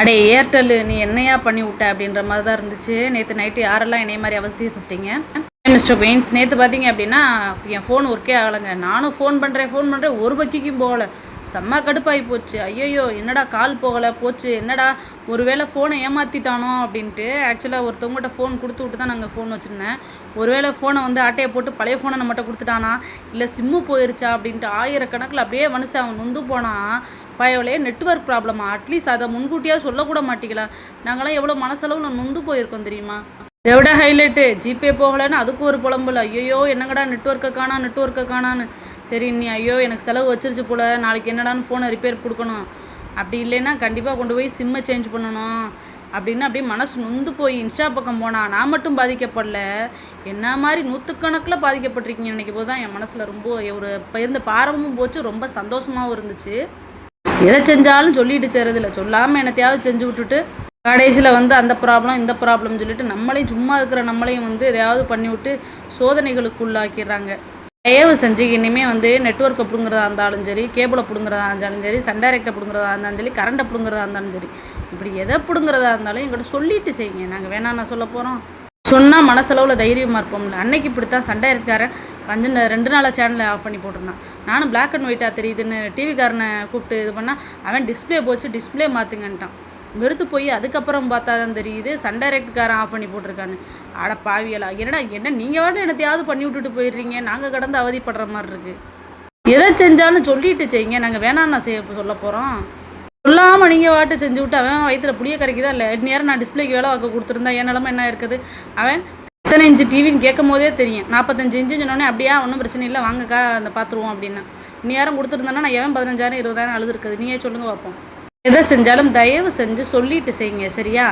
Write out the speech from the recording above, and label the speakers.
Speaker 1: அடே ஏர்டெல் நீ என்னையா பண்ணி விட்ட அப்படின்ற மாதிரி தான் இருந்துச்சு. நேற்று நைட்டு யாரெல்லாம் என்னைய மாதிரி அவஸ்தைப்பட்டீங்க மிஸ்டர் குயின்ஸ் நேற்று பார்த்தீங்க அப்படின்னா என் ஃபோன் ஒர்க்கே ஆகலைங்க. நானும் ஃபோன் பண்ணுறேன் ஃபோன் பண்ணுறேன் ஒரு பக்கிக்கும் போகலை. செம்ம கடுப்பாகி போச்சு. ஐயையோ என்னடா கால் போகலை? போச்சு. என்னடா ஒருவேளை ஃபோனை ஏமாற்றிட்டானோ அப்படின்ட்டு ஆக்சுவலாக ஒருத்தவங்ககிட்ட ஃபோன் கொடுத்து விட்டு தான் நாங்கள் ஃபோன் வச்சுருந்தேன். ஒருவேளை ஃபோனை வந்து ஆட்டையை போட்டு பழைய ஃபோனை நம்மகிட்ட கொடுத்துட்டானா? இல்லை சிம்மு போயிருச்சா அப்படின்ட்டு ஆயிரக்கணக்கில் அப்படியே மனுஷன் அவன் நொந்து போனான் பயவலையே நெட்வொர்க் ப்ராப்ளமா அட்லீஸ்ட் அதை முன்கூட்டியாக சொல்லக்கூட மாட்டிக்கலாம் நாங்களாம் எவ்வளோ மனசளவில் நொந்து போயிருக்கோம் தெரியுமா? இதை விட ஹைலைட்டு ஜிபே போகலைன்னு அதுக்கு ஒரு புலம்புல. ஐயோ என்னங்கடா நெட்வொர்க்கை காணா நெட்வொர்க்கை காணான்னு. சரி நீ ஐயோ எனக்கு செலவு வச்சிருச்சு போல. நாளைக்கு என்னடான்னு ஃபோனை ரிப்பேர் கொடுக்கணும். அப்படி இல்லைன்னா கண்டிப்பாக கொண்டு போய் சிம்மை சேஞ்ச் பண்ணணும். அப்படின்னு அப்படியே மனசு நொந்து போய் இன்ஸ்டா பக்கம் போனால் நான் மட்டும் பாதிக்கப்படல. என்ன மாதிரி நூற்றுக்கணக்கில் பாதிக்கப்பட்டிருக்கீங்க. நினைக்கும் போது தான் என் மனசில் ரொம்ப ஒரு இருந்த பாரமும் போச்சு. ரொம்ப சந்தோஷமாகவும் இருந்துச்சு. எதை செஞ்சாலும் சொல்லிட்டு செய்கிறதில்ல சொல்லாமல் என்னத்தையாவது செஞ்சு விட்டுட்டு கடைசியில் வந்து அந்த ப்ராப்ளம் இந்த ப்ராப்ளம் சொல்லிட்டு நம்மளையும் சும்மா இருக்கிற நம்மளையும் வந்து எதையாவது பண்ணிவிட்டு சோதனைகளுக்கு உள்ளாக்கிடுறாங்க. தயவு செஞ்சு இனிமேல் வந்து நெட்ஒர்க்கை பிடுங்குறதா இருந்தாலும் சரி கேபிளை பிடுங்குறதா இருந்தாலும் சரி சன்டைரெக்டை பிடுங்குறதா இருந்தாலும் சரி கரண்ட்டை பிடுங்குறதா இருந்தாலும் சரி இப்படி எதை பிடுங்குறதா இருந்தாலும் எங்கள்கிட்ட சொல்லிட்டு செய்யுங்க. நாங்கள் வேணாம் நான் சொல்ல போகிறோம் சொன்னால் மனசளவில் தைரியமாக இருப்போம்ல. அன்னைக்கு இப்படி தான் சண்டைக்காரன் கொஞ்ச நே- ரெண்டு நாளாக சேனலை ஆஃப் பண்ணி போட்டிருந்தான். நானும் பிளாக் அண்ட் ஒயிட்டாக தெரியுதுன்னு டிவிக்காரனை கூப்பிட்டு இது பண்ணால் அவன் டிஸ்ப்ளே போச்சு டிஸ்பிளே மாற்றுங்கன்ட்டான் வெறுத்து போய் அதுக்கப்புறம் பார்த்தா தான் தெரியுது சன்டைரெக்ட்காரன் ஆஃப் பண்ணி போட்டிருக்கான்னு. அட பாவியலா என்னடா என்ன நீங்கள் வாட்டு என்னத்தையாவது பண்ணி விட்டுட்டு போயிடுறீங்க நாங்கள் கடந்து அவதிப்படுற மாதிரி இருக்குது எதை செஞ்சாலும் சொல்லிட்டு செய்யுங்க நாங்கள் வேணாம் நான் செய்ய சொல்ல போகிறோம் சொல்லாமல் நீங்கள் வாட்டு செஞ்சு விட்டு அவன் வயிற்றுல புளிய கரைக்குதா இல்லை நேரம் நான் டிஸ்பிளேக்கு வேலை வாக்க கொடுத்துருந்தா என் நிலமை என்ன இருக்குது அவன் எத்தனை இன்ச்சு டிவின்னு கேட்கும் போதே தெரியும். நாற்பத்தஞ்சு இன்ச்சு சொன்னோடனே அப்படியா ஒன்றும் பிரச்சனை இல்லை வாங்கக்கா அந்த பார்த்துருவோம் அப்படின்னா. நீ யாரும் கொடுத்துருந்தானா நான் எவன் பதினஞ்சாயிரம் இருபதாயிரம் அழுது இருக்குது நீயே சொல்லுங்க பார்ப்போம். எதை செஞ்சாலும் தயவு செஞ்சு சொல்லிட்டு செய்யுங்க சரியா?